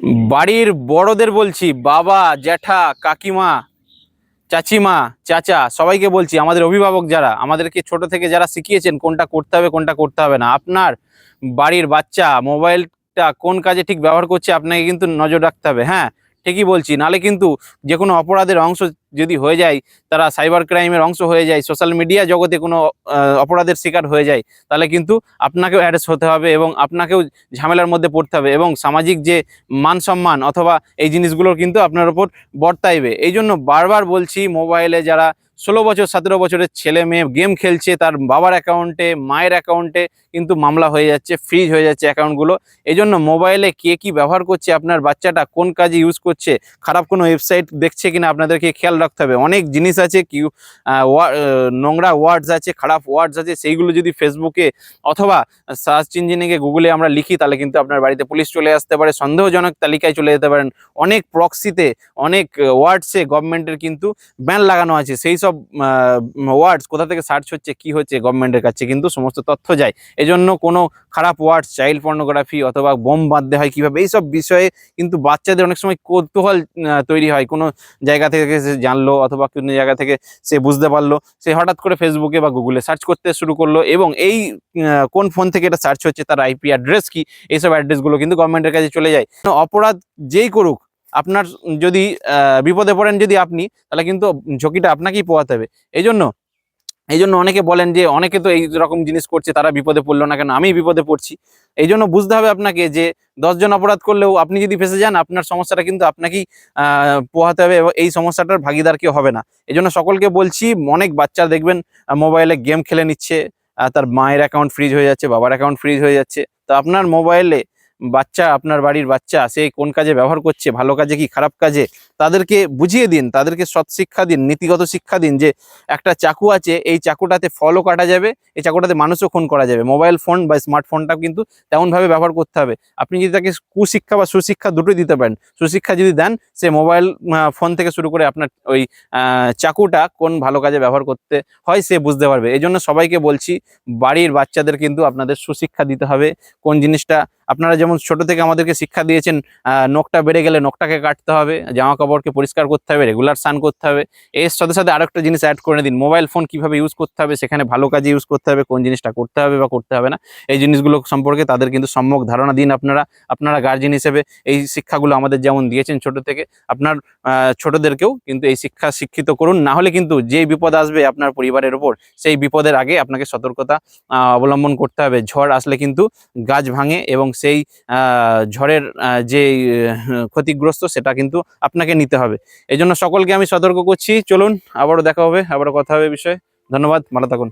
বাড়ির বড়দের বলছি, বাবা, জ্যাঠা, কাকিমা, চাচিমা, চাচা, সবাইকে বলছি, আমাদের অভিভাবক যারা, আমাদেরকে ছোট থেকে যারা শিখিয়েছেন কোনটা করতে হবে, কোনটা করতে হবে না। আপনার বাড়ির বাচ্চা মোবাইলটা কোন কাজে ঠিক ব্যবহার করছে, আপনাকে কিন্তু নজর রাখতে হবে হ্যাঁ? ঠিকই বলছি। নালে কিন্তু যে কোনো অপরাধের অংশ যদি হয়ে যায়, তারা সাইবার ক্রাইমের অংশ হয়ে যায় সোশ্যাল মিডিয়া জগতে কোনো অপরাধের শিকার হয়ে যায়, তাহলে কিন্তু আপনাকেও অ্যারেস্ট হতে হবে এবং আপনাকেও ঝামেলার মধ্যে পড়তে হবে এবং সামাজিক যে মান সম্মান অথবা এই জিনিসগুলোর কিন্তু আপনার ওপর বর্তাইবে। এই জন্য বারবার বলছি মোবাইলে যারা ষোলো বছর, সতেরো বছরের ছেলে মেয়ে গেম খেলছে, তার বাবার অ্যাকাউন্টে মায়ের অ্যাকাউন্টে কিন্তু মামলা হয়ে যাচ্ছে ফ্রিজ হয়ে যাচ্ছে অ্যাকাউন্টগুলো এই জন্য মোবাইলে কে কি ব্যবহার করছে, আপনার বাচ্চাটা কোন কাজে ইউজ করছে, খারাপ কোনো ওয়েবসাইট দেখছে কিনা আপনাদেরকে খেয়াল রাখতে হবে। অনেক জিনিস আছে কি নোংরা ওয়ার্ডস আছে, খারাপ ওয়ার্ডস আছে, সেইগুলো যদি ফেসবুকে অথবা সার্চ ইঞ্জিনে গিয়ে গুগলে আমরা লিখি, তাহলে কিন্তু আপনার বাড়িতে পুলিশ চলে আসতে পারে, সন্দেহজনক তালিকায় চলে যেতে পারেন। অনেক প্রক্সিতে অনেক ওয়ার্ডসে গভর্নমেন্টের কিন্তু ব্যান লাগানো আছে, সেই সব ওয়ার্ডস কোথা থেকে সার্চ হচ্ছে, কি হচ্ছে গভর্নমেন্টের কাছে কিন্তু সমস্ত তথ্য যায়। এজন্য কোনো খারাপ ওয়ার্ডস চাইল্ড পর্নোগ্রাফি অথবা বোম বাঁধতে হয় কীভাবে, এইসব বিষয়ে কিন্তু বাচ্চাদের অনেক সময় কৌতূহল তৈরি হয়। কোনো জায়গা থেকে সে জানলো অথবা কোনো জায়গা থেকে সে বুঝতে পারল, সে হঠাৎ করে ফেসবুকে বা গুগলে সার্চ করতে শুরু করল এবং এই কোন ফোন থেকে এটা সার্চ হচ্ছে, তার আইপি অ্যাড্রেস কি, এইসব অ্যাড্রেসগুলো কিন্তু গভর্নমেন্টের কাছে চলে যায়। অপরাধ যেই করুক আপনার যদি বিপদে পড়েন যদি আপনি, তাহলে কিন্তু ঝুঁকিটা আপনাকেই পোয়াতে হবে। এই জন্য এই জন্য অনেকে বলেন যে, অনেকে তো এই রকম জিনিস করছে, তারা বিপদে পড়ল না কেন? আমি বিপদে পড়ছি। এই জন্য বুঝতে হবে আপনাকে যে দশজন অপরাধ করলেও আপনি যদি ফেসে যান, আপনার সমস্যাটা কিন্তু আপনাকেই পোহাতে হবে এবং এই সমস্যাটার ভাগিদার কেউ হবে না। এই জন্য সকলকে বলছি, অনেক বাচ্চা দেখবেন মোবাইলে গেম খেলে নিচ্ছে তার মায়ের অ্যাকাউন্ট ফ্রিজ হয়ে যাচ্ছে, বাবার অ্যাকাউন্ট ফ্রিজ হয়ে যাচ্ছে। তো আপনার মোবাইলে বাচ্চা, আপনার বাড়ির বাচ্চা, সে কোন কাজে ব্যবহার করছে, ভালো কাজে কি খারাপ কাজে, তাদেরকে বুঝিয়ে দিন, তাদেরকে সৎ শিক্ষা দিন, নীতিগত শিক্ষা দিন যে একটা চাকু আছে, এই চাকুটাতে ফলও কাটা যাবে, এই চাকুটাতে মানুষও খুন করা যাবে। মোবাইল ফোন বা স্মার্টফোনটা কিন্তু তেমনভাবে ব্যবহার করতে হবে। আপনি যদি তাকে কুশিক্ষা বা সুশিক্ষা দুটোই দিতে পারেন, সুশিক্ষা যদি দেন, সে মোবাইল ফোন থেকে শুরু করে আপনার ওই চাকুটা কোন ভালো কাজে ব্যবহার করতে হয়, সে বুঝতে পারবে। এই জন্য সবাইকে বলছি, বাড়ির বাচ্চাদের কিন্তু আপনাদের সুশিক্ষা দিতে হবে। কোন জিনিসটা আপনারা যেমন ছোট থেকে আমাদেরকে শিক্ষা দিয়েছেন নখটা বেড়ে গেলে নখটাকে কাটতে হবে জামা কাপড়কে পরিষ্কার করতে হবে রেগুলার স্নান করতে হবে। এর সাথে সাথে আরেকটা জিনিস অ্যাড করে দিন মোবাইল ফোন কীভাবে ইউজ করতে হবে, সেখানে ভালো কাজে ইউজ করতে হবে, কোন জিনিসটা করতে হবে বা করতে হবে না, এই জিনিসগুলো সম্পর্কে তাদের কিন্তু সম্যক ধারণা দিন আপনারা আপনারা গার্জেন হিসেবে এই শিক্ষাগুলো আমাদের যেমন দিয়েছেন ছোট থেকে, আপনার ছোটদেরকেও কিন্তু এই শিক্ষা শিক্ষিত করুন, না হলে কিন্তু যেই বিপদ আসবে আপনার পরিবারের ওপর সেই বিপদের আগে আপনাকে সতর্কতা অবলম্বন করতে হবে। ঝড় আসলে কিন্তু গাছ ভাঙে এবং সেই ঝড়ের যে, ক্ষতিগ্রস্ত সেটা কিন্তু আপনাকে নিতে হবে। এই সকলকে আমি সতর্ক করছি। চলুন, আবারও দেখা হবে, আবারও কথা হবে বিষয়ে। ধন্যবাদ, ভালো থাকুন।